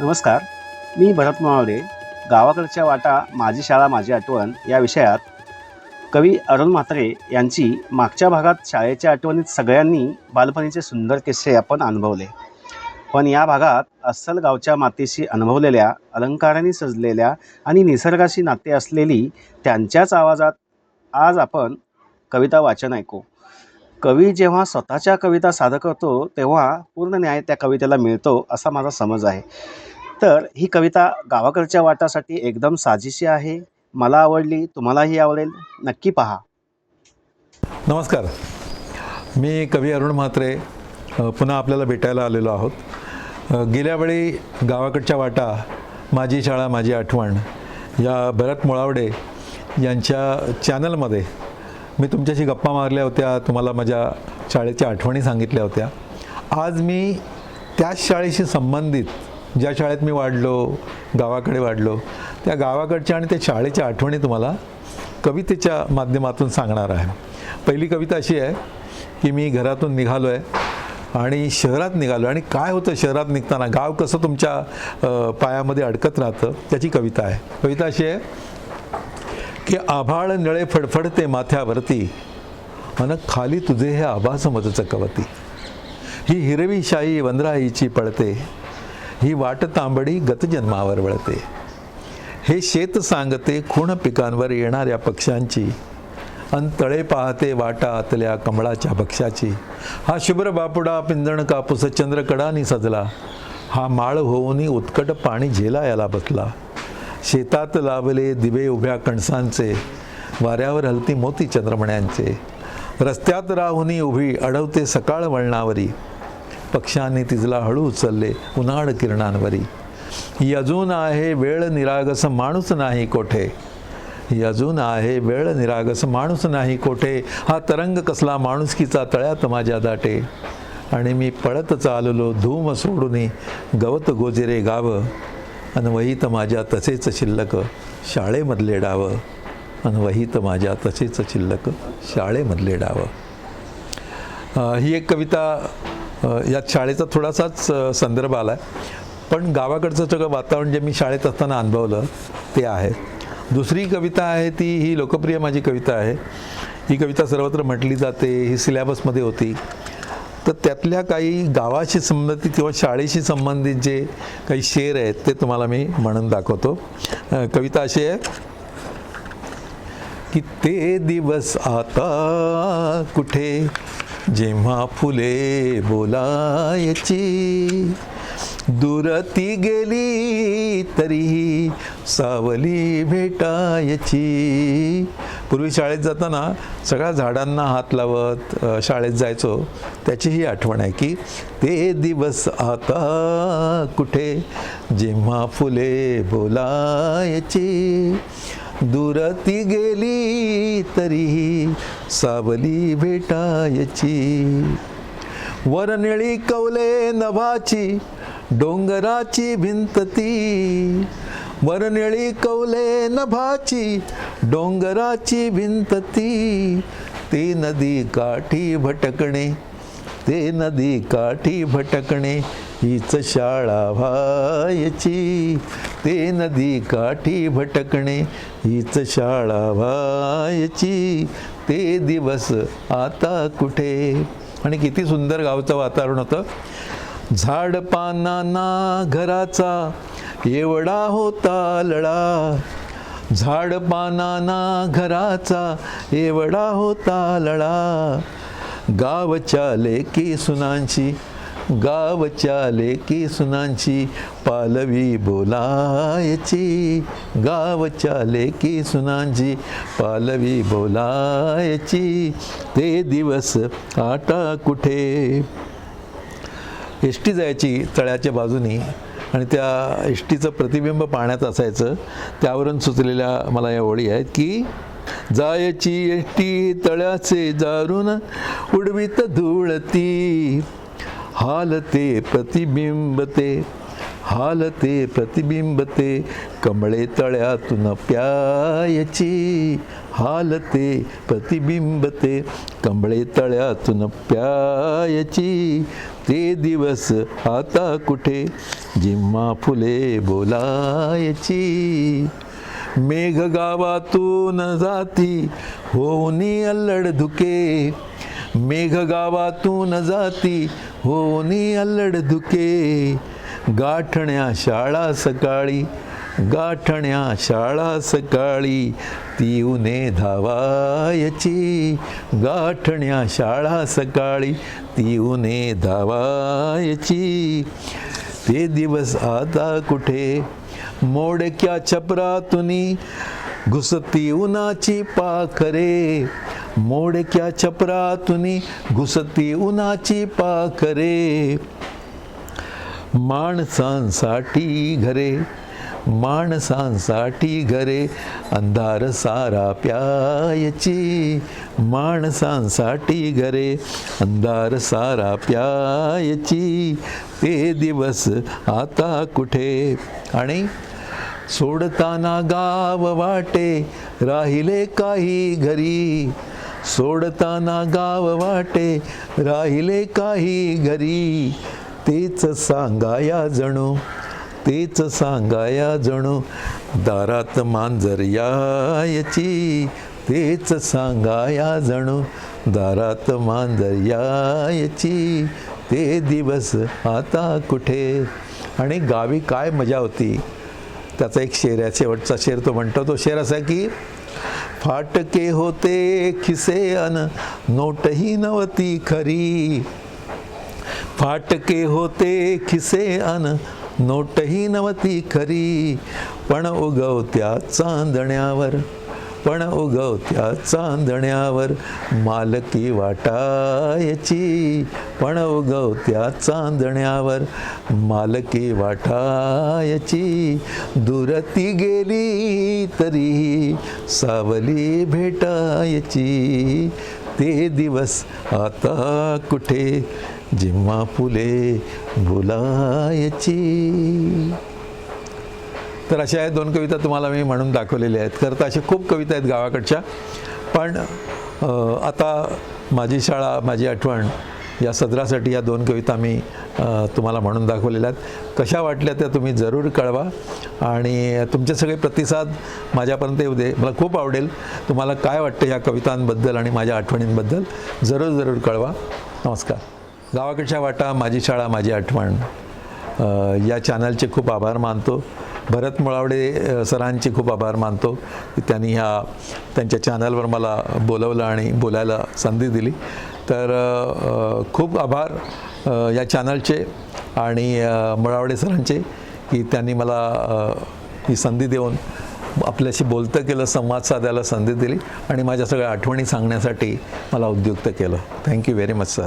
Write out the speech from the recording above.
नमस्कार. मी भरत मावळे गावाकडच्या वाटा माझी शाळा माझी आठवण या विषयात कवी अरुण म्हात्रे यांची मागच्या भागात शाळेच्या आठवणीत सगळ्यांनी बालपणीचे सुंदर किस्से आपण अनुभवले. पण या भागात अस्सल गावच्या मातीशी अनुभवलेल्या अलंकारांनी सजलेल्या आणि निसर्गाशी नाते असलेली त्यांच्याच आवाजात आज आपण कविता वाचन ऐकू. कवी जेव्हा स्वतःच्या कविता सादर करतो तेव्हा पूर्ण न्याय त्या कवितेला मिळतो असा माझा समज आहे. तर ही कविता गावाकडच्या वाटासाठी एकदम साजेशी आहे. मला आवडली तुम्हालाही आवडेल. नक्की पहा. नमस्कार. मी कवी अरुण म्हात्रे पुन्हा आपल्याला भेटायला आलेलो आहोत. गेल्यावेळी गेल्या वेळी गावाकडच्या वाटा माझी शाळा माझी आठवण या भरत मुळावडे यांच्या चॅनलमध्ये मी तुमच्याशी गप्पा मारल्या होत्या तुम्हाला माझ्या शाळेच्या आठवणी सांगितल्या होत्या. आज मी त्याच शाळेशी संबंधित ज्या शाळेत मी वाढलो गावाकडे वाढलो त्या गावाकडच्या आणि त्या शाळेच्या आठवणी तुम्हाला कवितेच्या माध्यमातून सांगणार आहे. पहिली कविता अशी आहे की मी घरातून निघालो आहे आणि शहरात निघालो आणि काय होतं शहरात निघताना? गाव कसं तुमच्या पायामध्ये अडकत राहतं? त्याची कविता आहे. कविता अशी आहे की आभाळ निळे फडफडते माथ्यावरती. अन खाली तुझे हे आभास मज चकवती ही हिरवी शाई वनराईची पळते. ही वाट तांबडी गतजन्मावर वळते. हे शेत सांगते खूण पिकांवर येणाऱ्या पक्ष्यांची. अन तळे पाहते वाटा आतल्या कमळाच्या भक्ष्याची. हा शुभ्र बापुडा पिंजण कापूस चंद्रकडानी सजला. हा माळ होऊनी उत्कट पाणी झेला याला बसला. शेतात लावले दिवे उभ्या कणसांचे वाऱ्यावर हलती मोती चंद्रमण्यांचे. रस्त्यात राहुनी उभी अडवते सकाळ वळणावरी. पक्ष्यांनी तिजला हळू उचलले उन्हाळ किरणांवरी. अजून आहे वेळ निरागस माणूस नाही कोठे? अजून आहे वेळ निरागस माणूस नाही कोठे? हा तरंग कसला माणुसकीचा तळ्यात माझ्या दाटे? आणि मी पळत चाललो धूम सोडून गवत गोजिरे गावं. अन वहीत माझ्या तसेच शिल्लक शाळेमधले डावं. अन वहीत माझ्या तसेच शिल्लक शाळेमधले डावं. ही एक कविता यात शाळेचा थोडासाच संदर्भ आला आहे पण गावाकडचं सगळं वातावरण जे मी शाळेत असताना अनुभवलं ते आहे. दुसरी कविता आहे ती ही लोकप्रिय माझी कविता आहे. ही कविता सर्वत्र म्हटली जाते ही सिलॅबसमध्ये होती. तर त्यातल्या काही गावाशी संबंधित किंवा शाळेशी संबंधित जे काही शेर आहेत ते तुम्हाला मी म्हणून दाखवतो. कविता अशी आहे की ते दिवस आता कुठे जेव्हा फुले बोलायची दूर ती गेली तरीही सावली भेटायची. पूर्वी शाळेत जाताना सगळ्या झाडांना हात लावत शाळेत जायचो. त्याची ही आठवण आहे की ते दिवस आता कुठे? जेव्हा फुले बोलायची. दूर ती गेली तरीही सावली भेटायची. वरनिळी कवले नभाची डोंगराची भिंत ती वरनिळी कवले नभाची डोंगराची भिंत ती ते नदी काठी भटकणे ते नदी काठी भटकणे हीच शाळा व्हायची. ते नदी काठी भटकणे हीच शाळा व्हायची. ते दिवस आता कुठे? आणि किती सुंदर गावचं वातावरण होतं. झाड पानांना घराचा एवढा होता लळा. झाड पानांना घराचा एवढा होता लळा. गावच्या लेकी सुनांची गावच्या लेकी सुनांची पालवी बोलायची. गावच्या लेकी सुनांची पालवी बोलायची. ते दिवस आता कुठे? एस टी जायची तळ्याच्या बाजूनी आणि त्या एस टीचं प्रतिबिंब पाण्यात असायचं त्यावरून सुचलेल्या मला या ओळी आहेत की जायची एस टी तळ्याचे जारून उडवीत धुळती हालते प्रतिबिंब ते हालते प्रतिबिंबते कमळे तळ्यातून प्यायची हालते प्रतिबिंबते कमळे तळ्यातून प्यायची ते दिवस आता कुठे? जिम्मा फुले बोलायची. मेघ गावातून जाती होनी अल्लड धुके. मेघ गावातून जाती होनी अल्लड धुके. गाठण्या शाळा सकाळी गाठण्या शाळा सकाळी ती उने धावायची गाठण्या शाळा सकाळी ती उने धावायची ते दिवस आता कुठे मोडक्या छपरातुनी घुसती उन्हाची पाखरे मोडक्या छपरातुनी घुसती उन्हाची पाखरे माणसांसाठी घरे माणसांसाठी घरे अंधार सारा प्यायची. माणसांसाठी घरे अंधार सारा प्यायची. ते दिवस आता कुठे? आणि सोडताना गाव वाटे राहिले काही घरी. सोडताना गाव वाटे राहिले काही घरी. तेच सांगाया जणू तेच सांगाया जणू दारात मांजर यायची तेच सांगाया जणू दारात मांजर यायची ते दिवस आता कुठे? आणि गावी काय मजा होती? त्याचा एक शेर आहे शेवटचा शेर तो म्हणतो तो शेर असा की फाटके होते खिसे अन नोटही नव्हती खरी. फाटके होते खिसे अन नोटही नव्हती खरी. पण उगवत्या चांदण्यावर पण उगवत्या चांदण्यावर मालकी वाटायची. पण उगवत्या चांदण्यावर मालकी वाटायची. दुरती गेली तरी सावली भेटायची. ते दिवस आता कुठे? जिम्मा फुले बोलायची तर अशा आहेत दोन कविता तुम्हाला मी म्हणून दाखवलेल्या आहेत. खरं तर अशा खूप कविता आहेत गावाकडच्या. पण आता माझी शाळा माझी आठवण या सदरासाठी या दोन कविता मी तुम्हाला म्हणून दाखवलेल्या आहेत. कशा वाटल्या त्या तुम्ही जरूर कळवा. आणि तुमचे सगळे प्रतिसाद माझ्यापर्यंत येऊ दे. मला खूप आवडेल. तुम्हाला काय वाटतं या कवितांबद्दल आणि माझ्या आठवणींबद्दल जरूर जरूर कळवा. नमस्कार. गावाकडच्या वाटा माझी शाळा माझी आठवण. या चॅनलचे खूप आभार मानतो. भरत मुळावडे सरांचे खूप आभार मानतो की त्यांनी ह्या त्यांच्या चॅनलवर मला बोलवलं आणि बोलायला संधी दिली. तर खूप आभार या चॅनलचे आणि मळावडे मुळावडे सरांचे की त्यांनी मला ही संधी देऊन आपल्याशी बोलतं केलं संवाद साधायला संधी दिली आणि माझ्या सगळ्या आठवणी सांगण्यासाठी मला उद्युक्त केलं. Thank you very much sir